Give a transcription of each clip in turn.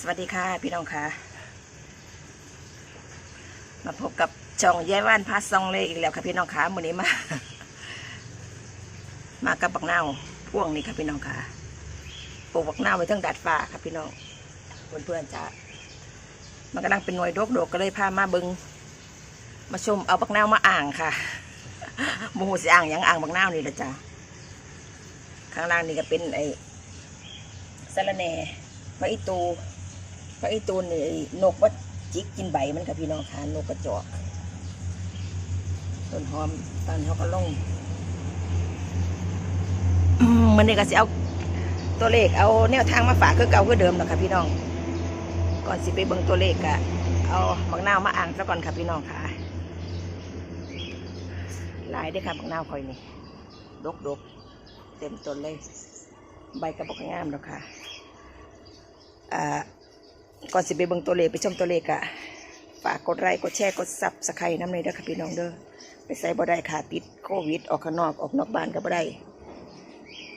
สวัสดีค่ะ พี่น้องค่ะ มาพบกับช่องยายว่านพาซองเลยอีกแล้วค่ะพี่น้องค่ะวันนี้มา มากับบักเน่าพ่วงนี่ค่ะพี่น้องค่ะปลูกบักนาไว้ทั้งดาดฟ้าค่ะพี่น้องเพื่อนๆจ้ามันกำลังเป็นหน่วยดกๆก็เลยพามาบิงมาชมเอาบักเน่ามาอ่างค่ะโมโหสิอ่างยังอ่างบักเน่านี่ละจ้าข้างล่างนี่ก็เป็นไอ้สะระแหน่พระอิตู พราะไอตูนนี่นกว่าจิกกินใบมันค่ะพี่น้องค่ะนกกระจอกต้นหอมตอนเขาก็ลงอืมมันนี่ก็สิเอาตัวเลขเอาแนวทางมาฝากคือเก่าคือเดิมเนาะค่ะพี่น้อง ก่อนสิไปเบิ่งตัวเลขอะเอาบักนาวมาอ่างซะก่อนค่ะพี่น้องค่ะหลายได้ค่ะบักนาวคอยนี่ดกดกๆเต็มต้นเลย ใบกระบอกงามแล้วค่ะอ่า ก่อนสิไปเบิ่งตัวเลขไปชมตัวเลขอะฝากกดไลค์กดแชร์กดซับสไครต์น้ำเลยเด้อค่ะพี่น้องเด้อไปใส่บ่ได้ค่ะติดโควิด ออกข้างนอกออกนอกบ้านก็บ่ได้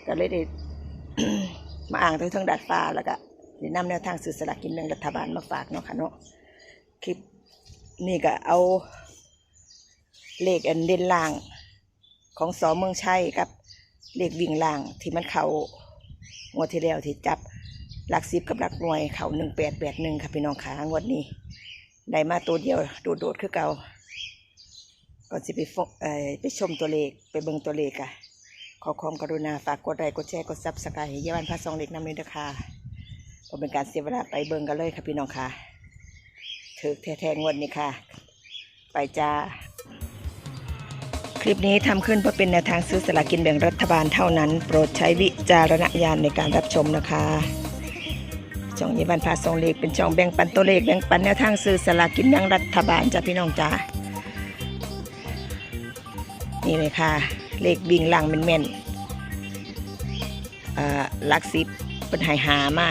ก็เลยได้มาอ่างทั้งเทั้งดาดฟ้าแล้วก็ได้นำแนวทางสื่อสลากกินแบ่งรัฐบาลมาฝากเนาะค่ะเนาะคลิปนี่ก็เอาเลขอันเด่นล่างของสอเมืองชัยกับเลขวิ่งล่างที่มันเขางวดที่แล้วที่จับ หลักสิบกับหลักหน่วยเขาหนึ่งแปดแปดหนึ่งค่ะพี่น้องขางวดนี้ได้มาตัวเดียวโดดๆคือเก่าก่อนสิไปฟกเอ่ไปชมตัวเลขไปเบิ่งตัวเลขอะขอความกรุณาฝากกดไลค์กดแชร์กดซับสไครต์เยาวันพาซองเล็กน้ำเลยนะคะก็เป็นการเสียเวลาไปเบิ่งกันเลยค่ะพี่น้องค่ะถือแท้ๆงวดนี้ค่ะ ไปจ้า คลิปนี้ทำขึ้นเพื่อเป็นแนวทางซื้อสลากินแบ่งรัฐบาลเท่านั้น โปรดใช้วิจารณญาณในการรับชมนะคะ ช่องยีบันพาสองเลขเป็นช่องแบ่งปันตัวเลขแบ่งปันแนวทางซื้อสลากกินแบ่งรัฐบาลจ้ะพี่น้องจ้านี่เลยค่ะ เลขวิ่งล่างเป็นแม่นๆอ่าลักสิบเป็นหายหามา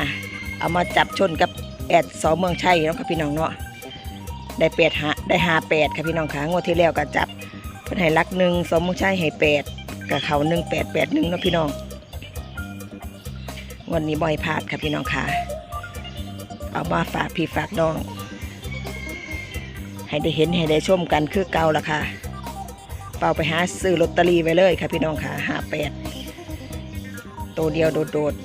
เอามาจับชนกับแอดสอเมืองชัยเนาะค่ะพี่น้องเนาะได้แปดหาได้หาแปดค่ะพี่น้องค่ะงวดที่แล้วก็จับเพิ่นให้หลักหนึ่งสอเมืองชัยให้แปดกับเขาหนึ่งแปดแปดหนึ่งเนาะพี่น้องงวันนี้บ่อยพลาดค่ะพี่น้องค่ะ เอามาฝากพี่ฝากน้อง ให้ได้เห็นให้ได้ชมกันคือเก่าละค่ะเป่าไปหาซื้อลอตเตอรี่ไว้เลยค่ะพี่น้องค่ะหาแปดตัวเดียวโดดๆ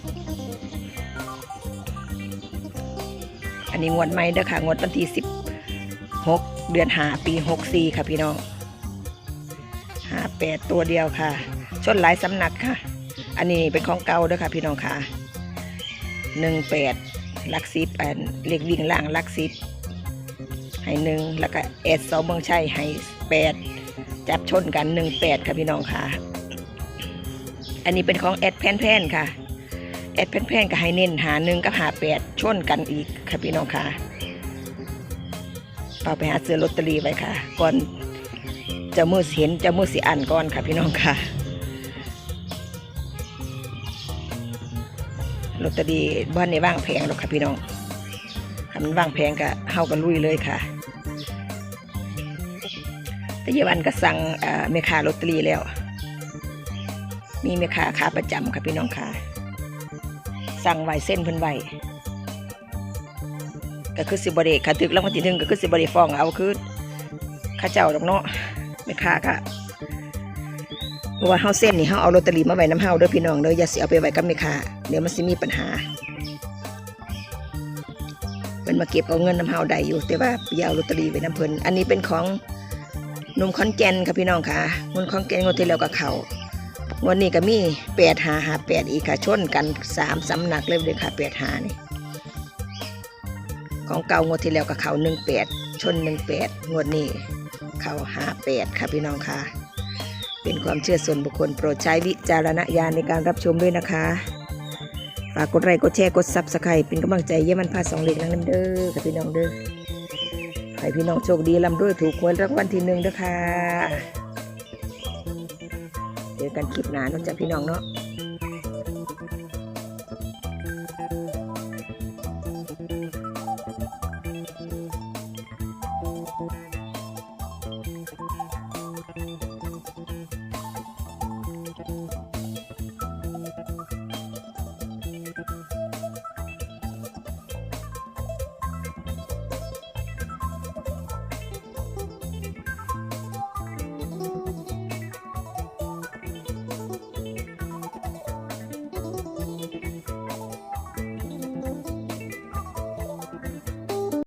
อันนี้งวดใหม่เด้อค่ะ งวดวันที่สิบหกเดือนหาปีหกสี่ค่ะพี่น้องห้าแปดตัวเดียวค่ะ ชนหลายสำนักค่ะ อันนี้เป็นของเก่าเด้อค่ะพี่น้องค่ะหนึ่งแปด ลักซิปอันเล็กวิ่งล่างลักซิปให้หนึ่งแล้วก็แอดสองเมืองชัยให้แปดจับชนกันหนึ่งแปดค่ะพี่น้องค่ะ อันนี้เป็นของแอดแพนแพนค่ะ แอดแพนแพนก็ให้เน้นหาหนึ่งกับหาแปดชนกันอีกค่ะพี่น้องค่ะเอาไปหาซื้อลอตเตอรี่ไว้ค่ะ ก่อนจะมือสิเห็นจะมือสิอ่านก่อนค่ะพี่น้องค่ะ ลอตเตอรี่บ้านในว่างแพงหรอกค่ะพี่น้องถ้ามันว่างแพงก็เฮากันลุยเลยค่ะแต่เยาวันก็สั่งเมคาลอตเตอรี่แล้ว มีแม่ค้าขาประจำค่ะพี่น้องค่ะ สั่งไว้เส้นเพิ่นไว้ก็คือสิบริค่ะถึกรางวัลที่หนึ่งก็คือสิบริฟ้องเอาคือข้าเจ้าดอกเนาะแม่ค้าค่ะ เพราะว่าเฮาเส้นนี่เฮาเอาลอตเตอรี่มาไว้น้ำเฮาเด้อพี่น้องเด้ออย่าสิเอาไปไว้กับแม่ค้าเดี๋ยวมันสิมีปัญหาเป็นมาเก็บเอาเงินน้ำเฮาได้อยู่ แต่ว่าอย่าเอาลอตเตอรี่ไว้น้ำเพิ่นอันนี้เป็นของหนุ่มขอนแกนค่ะพี่น้องค่ะเงินขอนแกนงวดที่แล้วกับเขางวดนี้ก็มีแปดหาหาแปดอีกค่ะชนกันสามสำนักเลยเลยค่ะแปดหานี่ของเก่างวดที่แล้วกับเขาหนึ่งแปดชนหนึ่งแปดงวดนี้เขาหาแปดค่ะพี่น้องค่ะ เป็นความเชื่อส่วนบุคคลโปรดใช้วิจารณญาณในการรับชมด้วยนะคะฝากกดไลค์กดแชร์กดซับสไครป์เป็นกำลังใจเยี่ยมันพาสองเล็กนั่งน้ำเด้อกับพี่น้องเด้อให้พี่น้องโชคดีลำด้วยถูกหวยรางวัลที่หนึ่งเด้อค่ะเจอกันคลิปหน้าเนาะจ๊ะพี่น้องเนาะ